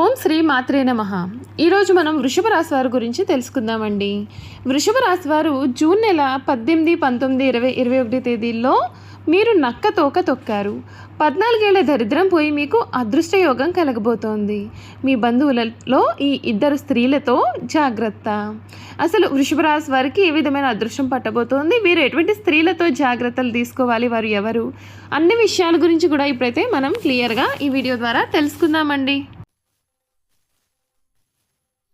ఓం శ్రీ మాత్రే నమ. ఈరోజు మనం వృషభ రాశి వారి గురించి తెలుసుకుందామండి. వృషభ రాశి వారు జూన్ నెల పద్దెనిమిది పంతొమ్మిది ఇరవై ఇరవై ఒకటి తేదీల్లో మీరు నక్క తోక తొక్కారు. పద్నాలుగేళ్ళ దరిద్రం పోయి మీకు అదృష్ట యోగం కలగబోతోంది. మీ బంధువులలో ఈ ఇద్దరు స్త్రీలతో జాగ్రత్త. అసలు వృషభరాశి వారికి ఏ విధమైన అదృష్టం పట్టబోతోంది? వీరు ఎటువంటి స్త్రీలతో జాగ్రత్తలు తీసుకోవాలి? వారు ఎవరు? అన్ని విషయాల గురించి కూడా ఇప్పుడైతే మనం క్లియర్గా ఈ వీడియో ద్వారా తెలుసుకుందామండి.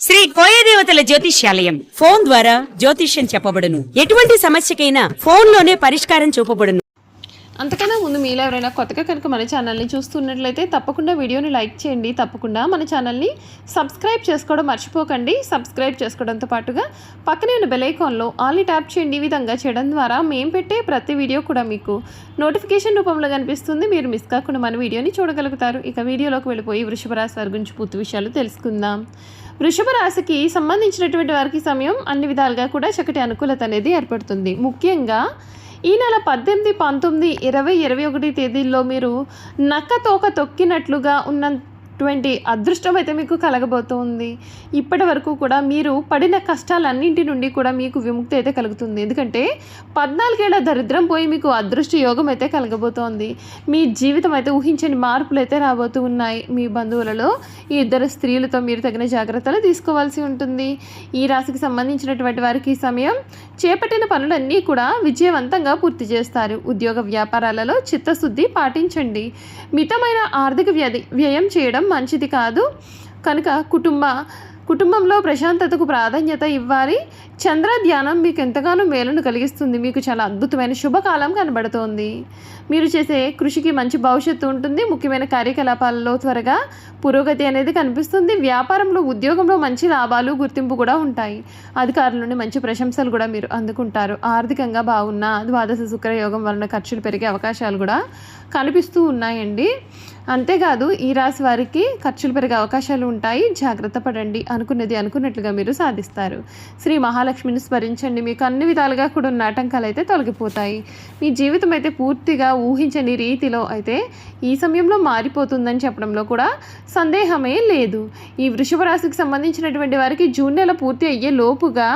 శ్రీ కోయదేవతల జ్యోతిష్యాలయం. ఫోన్ ద్వారా జ్యోతిష్యం చెప్పబడును. ఎటువంటి సమస్యకైనా ఫోన్లోనే పరిష్కారం చూపబడును. అంతకన్నా ముందు మీలో ఎవరైనా కొత్తగా కనుక మన ఛానల్ని చూస్తున్నట్లయితే తప్పకుండా వీడియోని లైక్ చేయండి. తప్పకుండా మన ఛానల్ని సబ్స్క్రైబ్ చేసుకోవడం మర్చిపోకండి. సబ్స్క్రైబ్ చేసుకోవడంతో పాటుగా పక్కనే ఉన్న బెలైకాన్లో ఆల్ని ట్యాప్ చేయండి. ఈ విధంగా చేయడం ద్వారా మేము పెట్టే ప్రతి వీడియో కూడా మీకు నోటిఫికేషన్ రూపంలో కనిపిస్తుంది. మీరు మిస్ కాకుండా మన వీడియోని చూడగలుగుతారు. ఇక వీడియోలోకి వెళ్ళిపోయి వృషభరాశి వారి గురించి పూర్తి విషయాలు తెలుసుకుందాం. వృషభ రాశికి సంబంధించినటువంటి వారికి సమయం అన్ని విధాలుగా కూడా చక్కటి అనుకూలత అనేది ఏర్పడుతుంది. ముఖ్యంగా ఈ నెల పద్దెనిమిది పంతొమ్మిది ఇరవై ఇరవై ఒకటి తేదీల్లో మీరు నక్క తోక తొక్కినట్లుగా ఉన్న ఉన్నటువంటి అదృష్టం అయితే మీకు కలగబోతోంది. ఇప్పటి వరకు కూడా మీరు పడిన కష్టాలన్నింటి నుండి కూడా మీకు విముక్తి అయితే కలుగుతుంది. ఎందుకంటే పద్నాలుగేళ్ళ దరిద్రం పోయి మీకు అదృష్ట యోగం అయితే కలగబోతోంది. మీ జీవితం అయితే ఊహించని మార్పులు అయితే రాబోతూ ఉన్నాయి. మీ బంధువులలో ఈ ఇద్దరు స్త్రీలతో మీరు తగిన జాగ్రత్తలు తీసుకోవాల్సి ఉంటుంది. ఈ రాశికి సంబంధించినటువంటి వారికి ఈ సమయం చేపట్టిన పనులన్నీ కూడా విజయవంతంగా పూర్తి చేస్తారు. ఉద్యోగ వ్యాపారాలలో చిత్తశుద్ధి పాటించండి. మితమైన ఆర్థిక వ్యధి వ్యయం చేయడం మంచిది కాదు. కనుక కుటుంబ కుటుంబంలో ప్రశాంతతకు ప్రాధాన్యత ఇవ్వాలి. చంద్ర ధ్యానం మీకు ఎంతగానో మేలును కలిగిస్తుంది. మీకు చాలా అద్భుతమైన శుభకాలం కనబడుతోంది. మీరు చేసే కృషికి మంచి భవిష్యత్తు ఉంటుంది. ముఖ్యమైన కార్యకలాపాలలో త్వరగా పురోగతి అనేది కనిపిస్తుంది. వ్యాపారంలో ఉద్యోగంలో మంచి లాభాలు గుర్తింపు కూడా ఉంటాయి. అధికారుల నుండి మంచి ప్రశంసలు కూడా మీరు అందుకుంటారు. ఆర్థికంగా బాగున్న ద్వాదశ శుక్రయోగం వలన ఖర్చులు పెరిగే అవకాశాలు కూడా కనిపిస్తూ ఉన్నాయండి. అంతేకాదు ఈ రాశి వారికి ఖర్చులు పెరిగే అవకాశాలు ఉంటాయి. జాగ్రత్త పడండి. అనుకున్నది అనుకున్నట్లుగా మీరు సాధిస్తారు. శ్రీ మహాలక్ష్మిని స్మరించండి. మీకు అన్ని విధాలుగా కూడా ఉన్న ఆటంకాలు అయితే తొలగిపోతాయి. మీ జీవితం అయితే పూర్తిగా ఊహించని రీతిలో అయితే ఈ సమయంలో మారిపోతుందని చెప్పడంలో కూడా సందేహమే లేదు. ఈ వృషభ రాశికి సంబంధించినటువంటి వారికి జూన్ నెల పూర్తి అయ్యే లోపుగా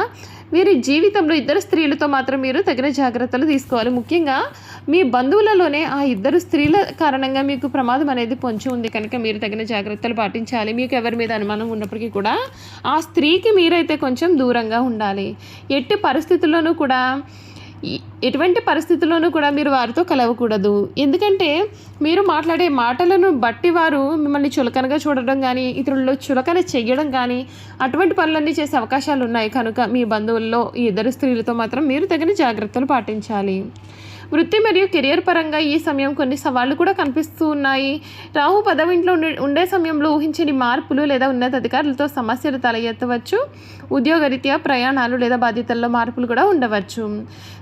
వీరి జీవితంలో ఇద్దరు స్త్రీలతో మాత్రం మీరు తగిన జాగ్రత్తలు తీసుకోవాలి. ముఖ్యంగా మీ బంధువులలోనే ఆ ఇద్దరు స్త్రీల కారణంగా మీకు ప్రమాదం అనేది పొంచి ఉంది. కనుక మీరు తగిన జాగ్రత్తలు పాటించాలి. మీకు ఎవరి మీద అనుమానం ఉన్నప్పటికీ కూడా ఆ స్త్రీకి మీరైతే కొంచెం దూరంగా ఉండాలి. ఎట్టి పరిస్థితుల్లోనూ కూడా ఎటువంటి పరిస్థితుల్లోనూ కూడా మీరు వారితో కలవకూడదు. ఎందుకంటే మీరు మాట్లాడే మాటలను బట్టి వారు మిమ్మల్ని చులకనగా చూడడం కానీ ఇతరుల్లో చులకన చెయ్యడం కానీ అటువంటి పనులన్నీ చేసే అవకాశాలు ఉన్నాయి కనుక మీ బంధువుల్లో ఈ ఇద్దరు స్త్రీలతో మాత్రం మీరు తగిన జాగ్రత్తలు పాటించాలి. వృత్తి మరియు కెరియర్ పరంగా ఈ సమయం కొన్ని సవాళ్ళు కూడా కనిపిస్తూ ఉన్నాయి. రాహు పదవింట్లో ఉండే ఉండే సమయంలో ఊహించని మార్పులు లేదా ఉన్నతాధికారులతో సమస్యలు తల ఎత్తవచ్చు ఉద్యోగరీత్యా ప్రయాణాలు లేదా బాధ్యతల్లో మార్పులు కూడా ఉండవచ్చు.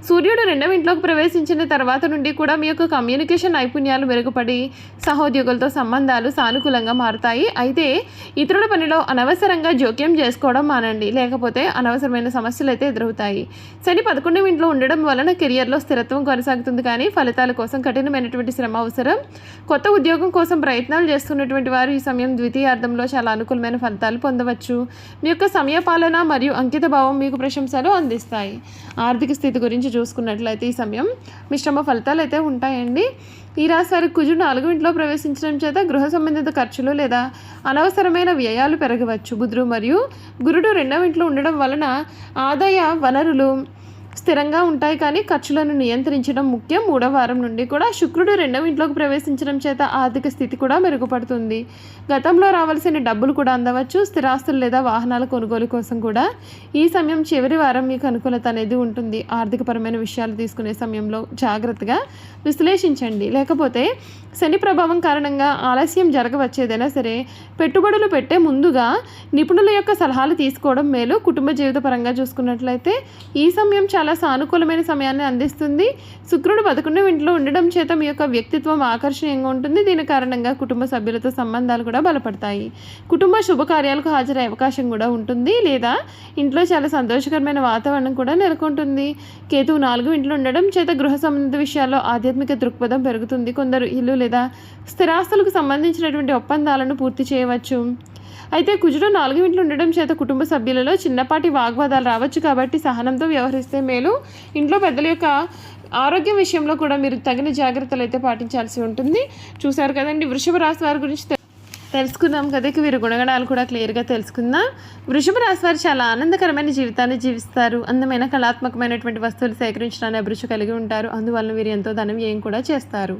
సూర్యుడు రెండవ ఇంట్లోకి ప్రవేశించిన తర్వాత నుండి కూడా మీ యొక్క కమ్యూనికేషన్ నైపుణ్యాలు మెరుగుపడి సహోద్యోగులతో సంబంధాలు సానుకూలంగా మారుతాయి. అయితే ఇతరుల పనిలో అనవసరంగా జోక్యం చేసుకోవడం మానండి. లేకపోతే అనవసరమైన సమస్యలు అయితే ఎదురవుతాయి. శని పదకొండవ ఇంట్లో ఉండడం వలన కెరియర్లో స్థిరత్వం కొనసాగుతుంది. కొనసాగుతుంది కానీ ఫలితాల కోసం కఠినమైనటువంటి శ్రమ అవసరం. కొత్త ఉద్యోగం కోసం ప్రయత్నాలు చేస్తున్నటువంటి వారు ఈ సమయం ద్వితీయార్థంలో చాలా అనుకూలమైన ఫలితాలు పొందవచ్చు. మీ యొక్క సమయపాలన మరియు అంకిత భావం మీకు ప్రశంసలు అందిస్తాయి. ఆర్థిక స్థితి గురించి చూసుకున్నట్లయితే ఈ సమయం మిశ్రమ ఫలితాలు అయితే ఉంటాయండి. ఈ రాశి వారికి కుజుడు నాలుగు ఇంట్లో ప్రవేశించడం చేత గృహ సంబంధిత ఖర్చులు లేదా అనవసరమైన వ్యయాలు పెరగవచ్చు. బుధుడు మరియు గురుడు రెండవ ఇంట్లో ఉండడం వలన ఆదాయ వనరులు స్థిరంగా ఉంటాయి కానీ ఖర్చులను నియంత్రించడం ముఖ్యం. మూడవ వారం నుండి కూడా శుక్రుడు రెండవ ఇంట్లోకి ప్రవేశించడం చేత ఆర్థిక స్థితి కూడా మెరుగుపడుతుంది. గతంలో రావాల్సిన డబ్బులు కూడా అందవచ్చు. స్థిరాస్తులు లేదా వాహనాల కొనుగోలు కోసం కూడా ఈ సమయం చివరి వారం మీకు అనుకూలత అనేది ఉంటుంది. ఆర్థికపరమైన విషయాలు తీసుకునే సమయంలో జాగ్రత్తగా విశ్లేషించండి. లేకపోతే శని ప్రభావం కారణంగా ఆలస్యం జరగవచ్చేదైనా సరే పెట్టుబడులు పెట్టే ముందుగా నిపుణుల యొక్క సలహాలు తీసుకోవడం మేలు. కుటుంబ జీవిత పరంగా చూసుకున్నట్లయితే ఈ సమయం చాలా సానుకూలమైన సమయాన్ని అందిస్తుంది. శుక్రుడు పదకొండవ ఇంట్లో ఉండడం చేత మీ యొక్క వ్యక్తిత్వం ఆకర్షణీయంగా ఉంటుంది. దీని కారణంగా కుటుంబ సభ్యులతో సంబంధాలు కూడా బలపడతాయి. కుటుంబ శుభకార్యాలకు హాజరయ్యే అవకాశం కూడా ఉంటుంది. లేదా ఇంట్లో చాలా సంతోషకరమైన వాతావరణం కూడా నెలకొంటుంది. కేతువు నాలుగు ఇంట్లో ఉండడం చేత గృహ సంబంధిత విషయాల్లో ఆధ్యాత్మిక దృక్పథం పెరుగుతుంది. కొందరు ఇల్లు లేదా స్థిరాస్తులకు సంబంధించినటువంటి ఒప్పందాలను పూర్తి చేయవచ్చు. అయితే కుజుడు నాలుగు ఇంట్లో ఉండడం చేత కుటుంబ సభ్యులలో చిన్నపాటి వాగ్వాదాలు రావచ్చు కాబట్టి సహనంతో వ్యవహరిస్తే మేలు. ఇంట్లో పెద్దల యొక్క ఆరోగ్యం విషయంలో కూడా మీరు తగిన జాగ్రత్తలు అయితే పాటించాల్సి ఉంటుంది. చూశారు కదండి వృషభ రాశి వారి గురించి తె- తెలుసుకున్నాం కదా. ఇక వీరి గుణగణాలు కూడా క్లియర్గా తెలుసుకుందాం. వృషభ రాశి వారు చాలా ఆనందకరమైన జీవితాన్ని జీవిస్తారు. అందమైన కళాత్మకమైనటువంటి వస్తువులు సేకరించడానికి అభిరుచి కలిగి ఉంటారు. అందువల్ల వీరు ఎంతో ధనం ఏం కూడా చేస్తారు.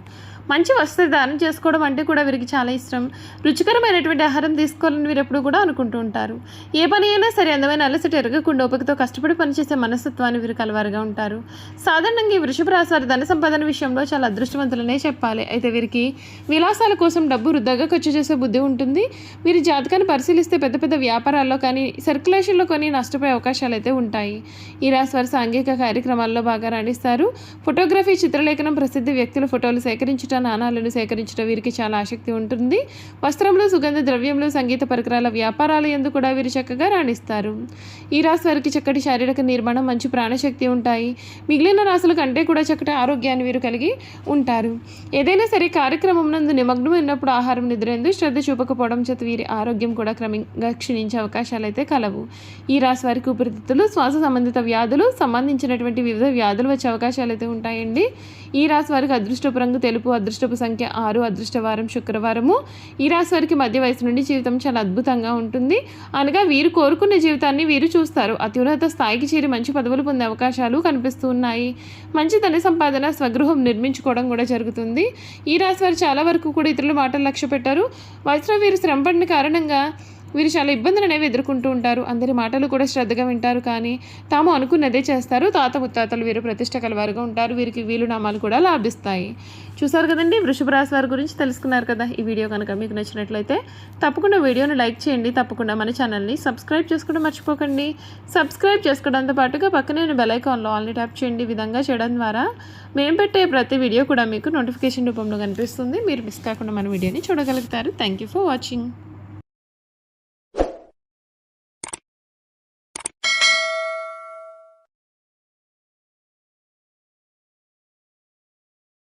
మంచి వస్తువు దానం చేసుకోవడం అంటే కూడా వీరికి చాలా ఇష్టం. రుచికరమైనటువంటి ఆహారం తీసుకోవాలని వీరు ఎప్పుడు కూడా అనుకుంటూ ఉంటారు. ఏ పని అయినా సరే అందమైన అలసట ఎరగకుండా ఓపికతో కష్టపడి పనిచేసే మనస్తత్వాన్ని వీరు కలవారుగా ఉంటారు. సాధారణంగా ఈ వృషభ రాశి వారి ధన సంపాదన విషయంలో చాలా అదృష్టవంతులనే చెప్పాలి. అయితే వీరికి విలాసాల కోసం డబ్బు వృద్ధాగా ఖర్చు చేసే బుద్ధి ఉంటుంది. వీరి జాతకాన్ని పరిశీలిస్తే పెద్ద పెద్ద వ్యాపారాల్లో కానీ సర్క్యులేషన్లో కొన్ని నష్టపోయే అవకాశాలు అయితే ఉంటాయి. ఈ రాశి వారి సాంఘిక కార్యక్రమాల్లో బాగా రాణిస్తారు. ఫోటోగ్రఫీ చిత్రలేఖనం ప్రసిద్ధ వ్యక్తుల ఫోటోలు నాణాలను సేకరించడం వీరికి చాలా ఆసక్తి ఉంటుంది. వస్త్రంలో సుగంధ ద్రవ్యంలో సంగీత పరికరాల వ్యాపారాల ఎందు కూడా వీరు చక్కగా రాణిస్తారు. ఈ రాశి వారికి చక్కటి శారీరక నిర్మాణం మంచి ప్రాణశక్తి ఉంటాయి. మిగిలిన రాశుల కంటే కూడా చక్కటి ఆరోగ్యాన్ని వీరు కలిగి ఉంటారు. ఏదైనా సరే కార్యక్రమం నందు నిమగ్నమైనప్పుడు ఆహారం నిద్ర ఎందుకు శ్రద్ధ చూపకపోవడం చేత వీరి ఆరోగ్యం కూడా క్రమంగా క్షీణించే అవకాశాలు అయితే కలవు. ఈ రాశి వారికి ఊపిరితిత్తులు శ్వాస సంబంధిత వ్యాధులు సంబంధించినటువంటి వివిధ వ్యాధులు వచ్చే అవకాశాలు అయితే ఉంటాయండి. ఈ రాశి వారికి అదృష్టపు రంగు తెలుపు అదృష్టపు సంఖ్య ఆరు అదృష్టవారం శుక్రవారము. ఈ రాశి వారికి మధ్య వయసు నుండి జీవితం చాలా అద్భుతంగా ఉంటుంది. అనగా వీరు కోరుకున్న జీవితాన్ని వీరు చూస్తారు. అత్యున్నత స్థాయికి చేరి మంచి పదవులు పొందే అవకాశాలు కనిపిస్తూ ఉన్నాయి. మంచి ధన సంపాదన స్వగృహం నిర్మించుకోవడం కూడా జరుగుతుంది. ఈ రాశి వారు చాలా వరకు కూడా ఇతరుల మాటలు లక్ష్య పెట్టారు వయసులో వీరు శ్రమ పడిన కారణంగా వీరు చాలా ఇబ్బందులు అనేవి ఎదుర్కొంటూ ఉంటారు. అందరి మాటలు కూడా శ్రద్ధగా వింటారు. కానీ తాము అనుకున్నదే చేస్తారు. తాత ముత్తాతలు వీరు ప్రతిష్ట కలవారుగా ఉంటారు. వీరికి వీలునామాలు కూడా లాభిస్తాయి. చూసారు కదండి? వృషభ రాశి వారి గురించి తెలుసుకున్నారు కదా? ఈ వీడియో కనుక మీకు నచ్చినట్లయితే తప్పకుండా వీడియోని లైక్ చేయండి. తప్పకుండా మన ఛానల్ని సబ్స్క్రైబ్ చేసుకోవడం మర్చిపోకండి. సబ్స్క్రైబ్ చేసుకోవడంతో పాటుగా పక్కనే బెల్ ఐకాన్లో ఆల్ని ట్యాప్ చేయండి. ఈ విధంగా చేయడం ద్వారా మేము పెట్టే ప్రతి వీడియో కూడా మీకు నోటిఫికేషన్ రూపంలో కనిపిస్తుంది. మీరు మిస్ కాకుండా మన వీడియోని చూడగలుగుతారు. Thank you for watching.